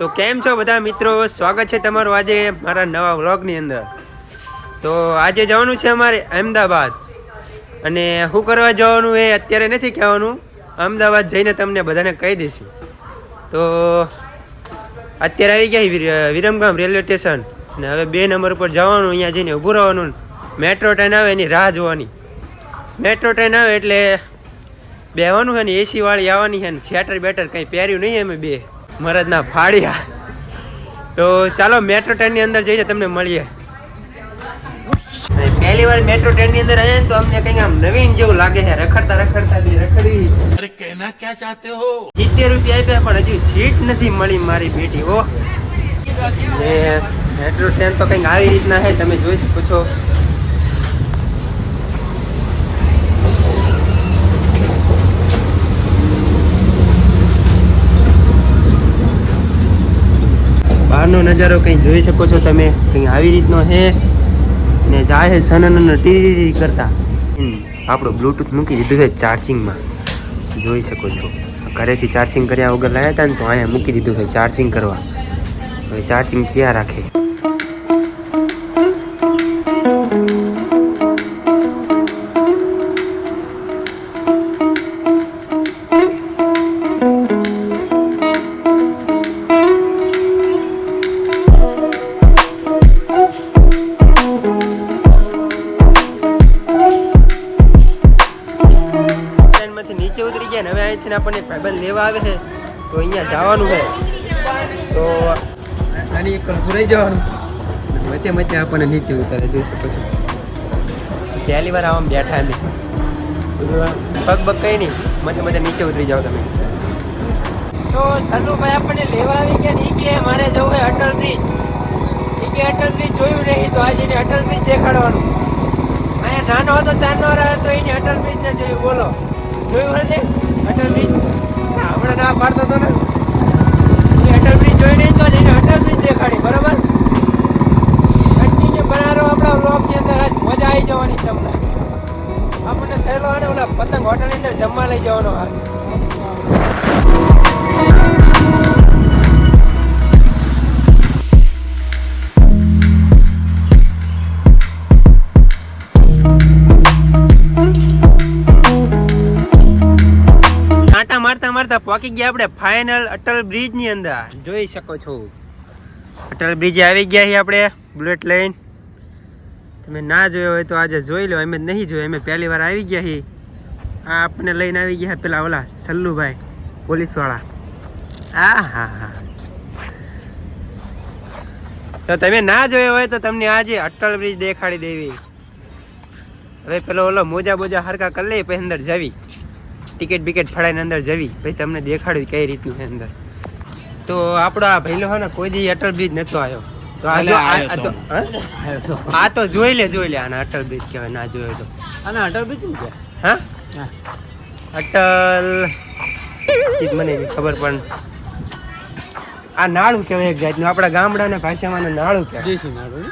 તો કેમ છો બધા મિત્રો? સ્વાગત છે તમારું આજે મારા નવા વ્લોગની અંદર. તો આજે જવાનું છે અમારે અમદાવાદ. અને શું કરવા જવાનું એ અત્યારે નથી કહેવાનું. અમદાવાદ જઈને તમને બધાને કહી દઈશું. તો અત્યારે આવી ગયા વિરમગામ રેલવે સ્ટેશન. ને હવે બે નંબર ઉપર જવાનું, અહીંયા જઈને ઊભું રહેવાનું. મેટ્રો ટ્રેન આવે, એની રાહ જોવાની. મેટ્રો ટ્રેન આવે એટલે બેવાનું છે ને, એસી વાળી આવવાની છે ને, સ્વેટર બેટર કંઈ પહેર્યું નહીં અમે બે. મરદના ફાળિયા. તો ચાલો મેટ્રો ટ્રેનની અંદર જઈને તમને મળીએ. પહેલી વાર મેટ્રો ટ્રેનની અંદર આવ્યા તો અમને કંઈક આમ નવીન જેવું લાગે છે. રખડતા રખડતા બી રખડી. અરે કહેના ક્યાં ચાહતે હો? સિત્તેર રૂપિયા આપ્યા પણ હજુ સીટ નથી મળી મારી બેટી હો. મેટ્રો ટ્રેન તો કંઈક આવી રીતના છે તમે જોઈ શકો છો. બહારનો નજારો કંઈ જોઈ શકો છો તમે? કંઈ આવી રીતનો છે? ને જાય છે સનન ટીરી કરતા. આપણો આપણું બ્લૂટૂથ મૂકી દીધું છે ચાર્જિંગમાં જોઈ શકો છો. ઘરેથી ચાર્જિંગ કર્યા વગર લાવ્યા હતા ને તો અહીંયા મૂકી દીધું છે ચાર્જિંગ કરવા. હવે ચાર્જિંગ થયા રાખે? અહીંથી આપણને ભાઈબંધ લેવા આવે છે. તો અહીંયા જવાનું છે. તો આની એક ભૂરાઈ જવાનું. મતે મતે આપણને નીચે ઉતારે જોઈ શકો છો. પહેલી વાર આવા બેઠા અમે પગ પગ કઈ નહીં. મતે મતે નીચે ઉતરી જાઓ તમે. તો સનુભાઈ આપણને લેવા આવી ગયા નહીં કે મારે જવું હોય અટલ બ્રિજ ઈ કે અટલ બ્રિજ જોયું નહીં તો આજે એને અટલ બ્રિજ દેખાડવાનું. અહીંયા નાનો હતો ત્યારનો રહ્યો તો એને અટલ બ્રિજ ને જોયું. બોલો. જોયું અટલ બ્રિજ ના, પાડતો હતો ને. અટલ બ્રિજ જોઈ નહીં તો જ એને અટલ બ્રિજ દેખાડી બરાબર? કન્ટિન્યુ બનાવો આપણા વ્લોગની અંદર આજ મજા આવી જવાની તમને. આપણને સહેલો અને ઓલા પતંગ હોટલની અંદર જમવા લઈ જવાનો હાલ. મારતા પહોંચી ગયા આપણે ફાઇનલ અટલ બ્રિજની અંદર. જોઈ શકો છો. અટલ બ્રિજે આવી ગયા છીએ આપણે બુલેટ લઈને તમે ના જોયો હોય તો આજે જોઈ લો અમે નહીં જોયો, અમે પહેલી વાર આવી ગયા છીએ. આ આપણને લઈને આવી ગયા પેલા ઓલા સલ્લુભાઈ, પોલીસવાળા. આ હા હા તો તમે ના જોયો હોય તો તમને આજે અટલ બ્રિજ દેખાડી દેવી. હવે પેલો ઓલો મોજા બોજા હરકા કરી લઈએ, પછી અંદર જવી. ટિકિટ બિકેટ ફળાઈને અંદર જવી. ભાઈ તમને દેખાડ્યું કઈ રીતનું છે અંદર. તો આપણો આ ભાઈલો હે ને કોઈ દી અટલ બ્રિજ નતો આવ્યો તો આ તો જોઈ લે જોઈ લે આને અટલ બ્રિજ કહેવાય ના જોયો તો. અને અટલ બ્રિજ શું છે હા? અટલ મને ખબર પણ આ નાળું કહેવાય એક જાતનું. આપણા ગામડાના ભાષામાં આને નાળું કહેવાય.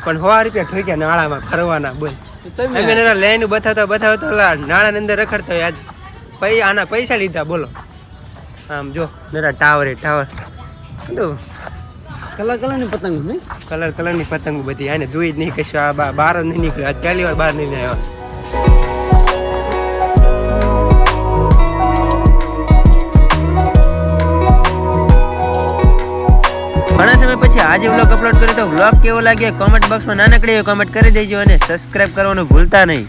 પણ સો રૂપિયા ઠોક્યા નાળામાં ફરવાના બોલ. તમે લઈને બતાવતા બતાવતા નાળાની અંદર રખડતા હોય આજ. પૈ આના પૈસા લીધા બોલો. આમ જો મેરા ટાવરે ટાવર. બધું કલર કલરની પતંગ નહીં? કલર કલરની પતંગ બધી. આને જોઈ જ નહીં કશું. આ બહાર જ નહીં નીકળ્યો. આજ પહેલી વાર બહાર નહીં આવ્યો ઘણા સમય પછી આજે વ્લોગ અપલોડ કર્યો તો વ્લોગ કેવો લાગ્યો? કોમેન્ટ બોક્સમાં નાનકડી કોમેન્ટ કરી દેજો અને સબસ્ક્રાઇબ કરવાનું ભૂલતા નહીં.